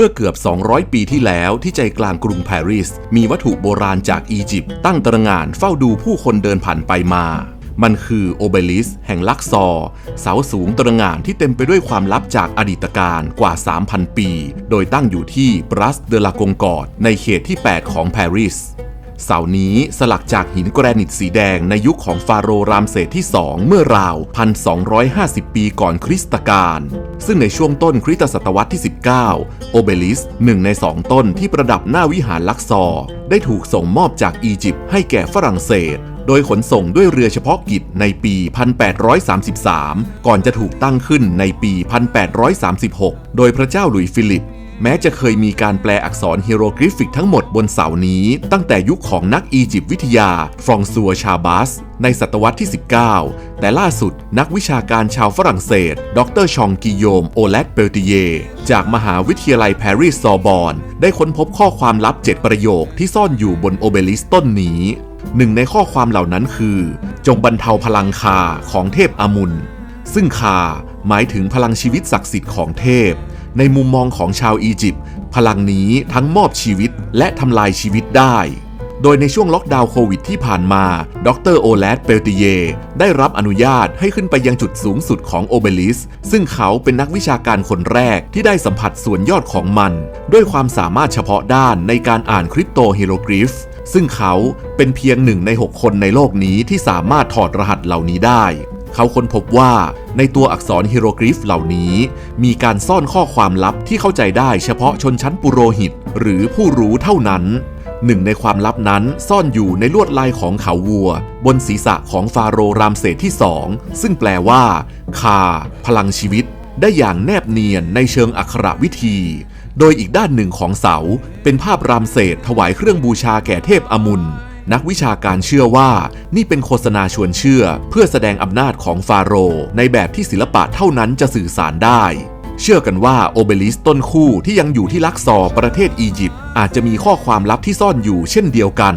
เมื่อเกือบ 200 ปีที่แล้วที่ใจกลางกรุงปารีส มีวัตถุโบราณจากอียิปต์ตั้งตระหง่านเฝ้าดูผู้คนเดินผ่านไปมา มันคือโอเบลิส แห่งลักซอร์เสาสูงตระหง่านที่เต็มไปด้วยความลับจากอดีตการกว่า 3,000 ปี โดยตั้งอยู่ที่บรัสเดลากงกอดในเขตที่ 8 ของปารีส เสานี้สลักจากหินแกรนิตสีแดงในยุคของฟาโรห์รามเสสที่ 2 เมื่อราว 1,250 ปีก่อนคริสตกาล ซึ่งในช่วงต้นคริสตศตวรรษที่ 19 โอเบลิสหนึ่งในสองต้นที่ประดับหน้าวิหารลักซอร์ได้ถูกส่งมอบจากอียิปต์ให้แก่ฝรั่งเศส โดยขนส่งด้วยเรือเฉพาะกิจในปี 1833 ก่อนจะถูกตั้งขึ้นในปี 1836 โดยพระเจ้าหลุยส์ฟิลิป แม้จะเคยมีการแปลอักษรฮีโรกริฟิกทั้งหมดบนเสานี้ ตั้งแต่ยุคของนักอียิปต์วิทยา ฟรองซัวชาบัส ในศตวรรษที่ 19 แต่ล่าสุดนักวิชาการชาวฝรั่งเศส ดรชองกิโยมโอเลตเปลติเย จากมหาวิทยาลัยปารีสซอร์บอน ได้ค้นพบข้อความลับ 7 ประโยคที่ซ่อนอยู่บนโอเบลิสต้นนี้หนึ่งในข้อความเหล่านั้นคือ จงบรรเทาพลังคาของเทพอามุน ซึ่งคาหมายถึงพลังชีวิตศักดิ์สิทธิ์ของเทพ ในมุมมองของชาวอียิปต์พลังนี้ทั้งมอบชีวิตและทำลายชีวิตได้ โดยในช่วงล็อกดาวน์โควิดที่ผ่านมา ดรโอแลดเปลติเย ได้รับอนุญาตให้ขึ้นไปยังจุดสูงสุดของโอเบลิส ซึ่งเขาเป็นนักวิชาการคนแรกที่ได้สัมผัสส่วนยอดของมัน ด้วยความสามารถเฉพาะด้านในการอ่านคริปโตเฮโรกริฟซึ่งเขาเป็นเพียงหนึ่งใน 6 คนในโลกนี้ที่สามารถถอดรหัสเหล่านี้ได้ เขาค้นพบว่าในตัวอักษรฮีโรกริฟเหล่านี้ มีการซ่อนข้อความลับที่เข้าใจได้เฉพาะชนชั้นปุโรหิต หรือผู้รู้เท่านั้นหนึ่งในความลับนั้นซ่อนอยู่ในลวดลายของเขาวัว บนศีรษะของฟาโรห์รามเสสที่สองซึ่งแปลว่า คา พลังชีวิต ได้อย่างแนบเนียนในเชิงอักขระวิธี โดยอีกด้านหนึ่งของเสาเป็นภาพรามเศสถวายเครื่องบูชาแก่เทพอมุน นักวิชาการเชื่อว่านี่เป็นโฆษณาชวนเชื่อ เพื่อแสดงอำนาจของฟาโรห์ในแบบที่ศิลปะเท่านั้นจะสื่อสารได้ เชื่อกันว่าโอเบลิสต้นคู่ที่ยังอยู่ที่ลักซอร์ประเทศอียิปต์อาจจะมีข้อความลับที่ซ่อนอยู่เช่นเดียวกัน